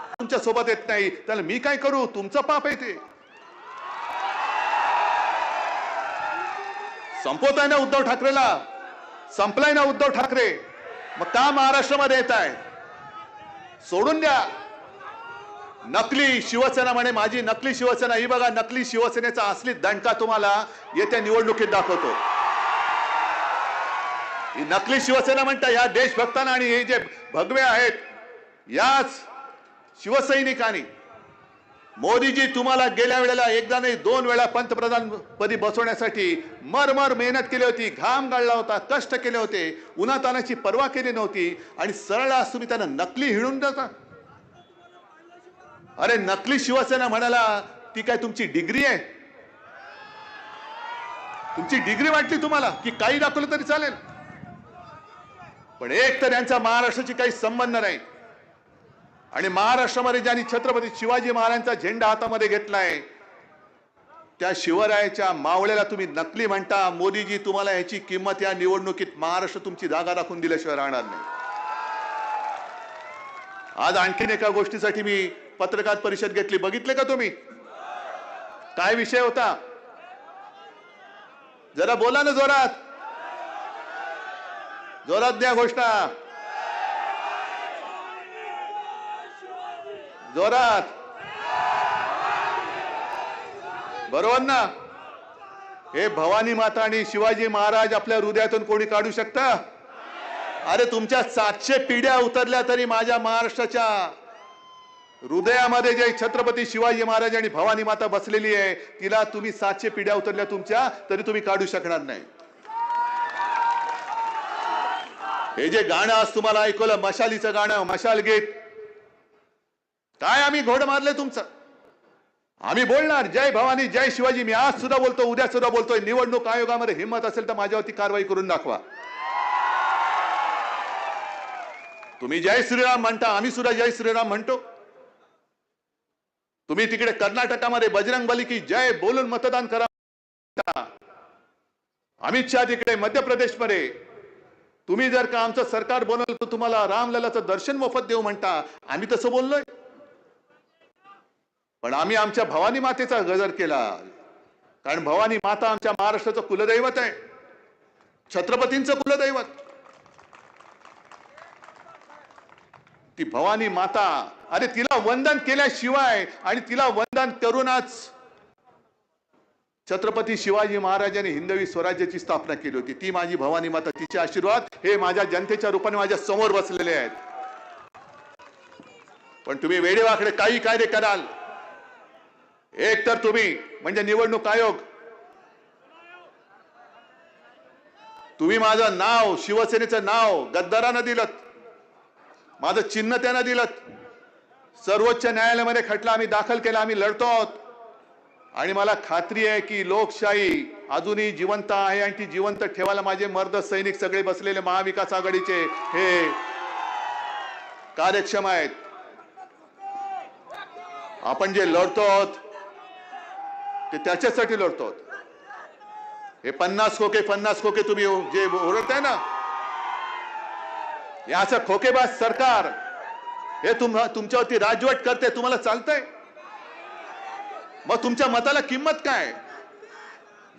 तुमच्यासोबत येत नाही त्याला मी काय करू? तुमचं पाप आहे ते. संपवताय ना उद्धव ठाकरेला. संपलाय ना उद्धव ठाकरे. मग का महाराष्ट्रामध्ये येत आहे? सोडून द्या. नकली शिवसेना म्हणे माझी नकली शिवसेना. ही बघा नकली शिवसेनेचा असली दणका तुम्हाला येत्या निवडणुकीत दाखवतो. ही नकली शिवसेना म्हणता या देशभक्तांना आणि हे जे भगवे आहेत याच शिवसैनिकांनी. मोदीजी तुम्हाला गेल्या वेळेला एकदा नाही दोन वेळा पंतप्रधान पदी बसवण्यासाठी मरमर मेहनत केली होती घाम गाळला होता कष्ट केले होते उन्हातानाची पर्वा केली नव्हती आणि सरळ आज तुम्ही त्यांना नकली हिळून देता. अरे नकली शिवसेना म्हणाला ती काय तुमची डिग्री आहे? तुमची डिग्री वाटली तुम्हाला की काही दाखवलं तरी चालेल. पण एक तर यांचा महाराष्ट्राची काही संबंध नाही. आणि महाराष्ट्रामध्ये ज्यांनी छत्रपती शिवाजी महाराजांचा झेंडा हातामध्ये घेतलाय त्या शिवरायाच्या मावळ्याला तुम्ही नकली म्हणता. मोदीजी तुम्हाला याची किंमत या निवडणुकीत महाराष्ट्र तुमची जागा राखून दिल्याशिवाय राहणार नाही. आज आणखीन एका गोष्टीसाठी मी पत्रकार परिषद घेतली. बघितले का तुम्ही? काय विषय होता? जरा बोला ना जोरात. जोरात द्या घोषणा. जोरात. बरोबर ना? हे भवानी माता आणि शिवाजी महाराज आपल्या हृदयातून कोणी काढू शकता? अरे तुमच्या सातशे पिढ्या उतरल्या तरी माझ्या महाराष्ट्राच्या हृदयामध्ये जे छत्रपती शिवाजी महाराज आणि भवानी माता बसलेली आहे तिला तुम्ही सातशे पिढ्या उतरल्या तुमच्या तरी तुम्ही काढू शकणार नाही. हे जे गाणं आज तुम्हाला ऐकवलं मशालीचं गाणं मशाल गीत काय आम्ही घोड मारले तुमचं? आम्ही बोलणार जय भवानी जय शिवाजी. मी आज सुद्धा बोलतो उद्या सुद्धा बोलतोय. निवडणूक आयोगामध्ये हिंमत असेल तर माझ्यावरती कारवाई करून दाखवा. तुम्ही जय श्रीराम म्हणता आम्ही सुद्धा जय श्रीराम म्हणतो. तुम्ही तिकडे कर्नाटकामध्ये बजरंग बली की जय बोलून मतदान करा. अमित शहा तिकडे मध्य प्रदेशमध्ये. तुम्ही जर का आमचं सरकार बनवलं तर तुम्हाला रामललाचं दर्शन मोफत देऊ म्हणता. आम्ही तसं बोललोय. पण आम्ही आमच्या भवानी मातेचा गजर केला. कारण भवानी माता आमच्या महाराष्ट्राचं कुलदैवत आहे. छत्रपतींचं कुलदैवत. ती भवानी माता अरे तिला वंदन केल्याशिवाय आणि तिला वंदन करूनच छत्रपती शिवाजी महाराजांनी हिंदवी स्वराज्याची स्थापना केली होती. ती माझी भवानी माता तिचे आशीर्वाद हे माझ्या जनतेच्या रूपाने माझ्यासमोर बसलेले आहेत. पण तुम्ही वेडेवाकडे काही कायदे कराल. एक तर तुम्ही म्हणजे निवडणूक आयोग. तुम्ही माझं नाव शिवसेनेचं नाव गद्दारानं दिलं माझं चिन्ह त्यानं दिलं सर्वोच्च न्यायालयामध्ये खटला आम्ही दाखल केला आम्ही लढतो आहोत. आणि मला खात्री आहे की लोकशाही अजूनही जिवंत आहे आणि ती जिवंत ठेवायला माझे मर्द सैनिक सगळे बसलेले महाविकास आघाडीचे हे कार्यक्षम आहेत. आपण जे लढतो आहोत ते त्याच्यासाठी लढतो. आहोत हे पन्नास खोके पन्नास खोके तुम्ही हो- जे ओरडताय ना. हे असं खोकेबाज सरकार. हे तुम तुमच्यावरती राजवट करते तुम्हाला चालतंय. मग तुमच्या मताला किंमत काय?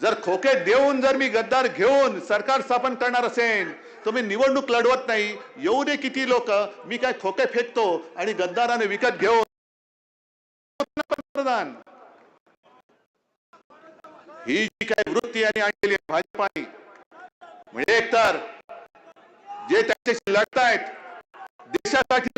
जर खोके देऊन जर मी गद्दार घेऊन सरकार स्थापन करणार असेल तर मी निवडणूक लढवत नाही येऊ दे किती लोक मी काय खोके फेकतो आणि गद्दाराने विकत घेऊन पंतप्रधान ही जी काही वृत्ती आणि आणलेली आहे भाजपाने म्हणजे एकतर जे त्याच्याशी लढतायत देशासाठी